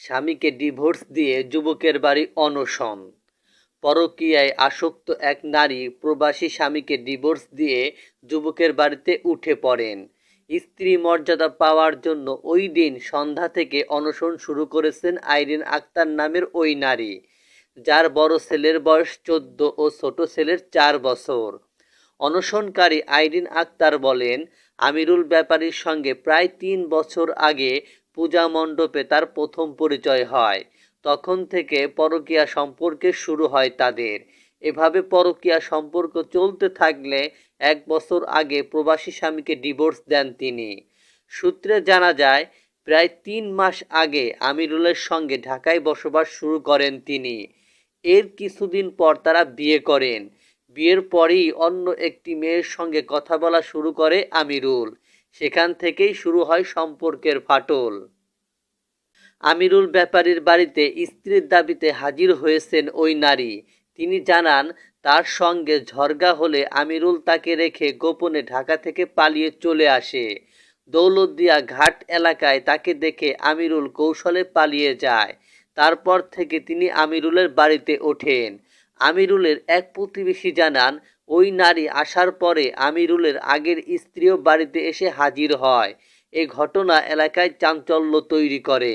স্বামীকে ডিভোর্স দিয়ে যুবকের বাড়ি অনশন। পরকীয়ায় আসক্ত এক নারী প্রবাসী স্বামীকে ডিভোর্স দিয়ে যুবকের বাড়িতে উঠে পড়েন। স্ত্রী মর্যাদা পাওয়ার জন্য ওই দিন সন্ধ্যা থেকে অনশন শুরু করেছেন আইরিন আক্তার নামের ওই নারী, যার বড় ছেলের বয়স চোদ্দ ও ছোট ছেলের চার বছর। অনশনকারী আইরিন আক্তার বলেন, আমিরুল ব্যাপারীর সঙ্গে প্রায় তিন বছর আগে পূজা মণ্ডপে তার প্রথম পরিচয় হয়। তখন থেকে পরকীয়া সম্পর্কে শুরু হয় তাদের। এভাবে পরকীয়া সম্পর্ক চলতে থাকলে এক বছর আগে প্রবাসী স্বামীকে ডিভোর্স দেন তিনি। সূত্রে জানা যায়, প্রায় তিন মাস আগে আমিরুলের সঙ্গে ঢাকায় বসবাস শুরু করেন তিনি। এর কিছুদিন পর তারা বিয়ে করেন। বিয়ের পরেই অন্য একটি মেয়ের সঙ্গে কথা বলা শুরু করে আমিরুল। সেখান থেকেই শুরু হয় সম্পর্কের ফাটল। আমিরুল ব্যাপারীর বাড়িতে স্ত্রীর দাবিতে হাজির হয়েছেন ওই নারী। তিনি জানান, তার সঙ্গে ঝরগা হলে আমিরুল তাকে রেখে গোপনে ঢাকা থেকে পালিয়ে চলে আসে। দৌলতদিয়া ঘাট এলাকায় তাকে দেখে আমিরুল কৌশলে পালিয়ে যায়। তারপর থেকে তিনি আমিরুলের বাড়িতে ওঠেন। আমিরুলের এক প্রতিবেশী জানান ওই নারী আসার পরে আমিরুলের আগের স্ত্রীও বাড়িতে এসে হাজির হয়। এ ঘটনা এলাকায় চাঞ্চল্য তৈরি করে।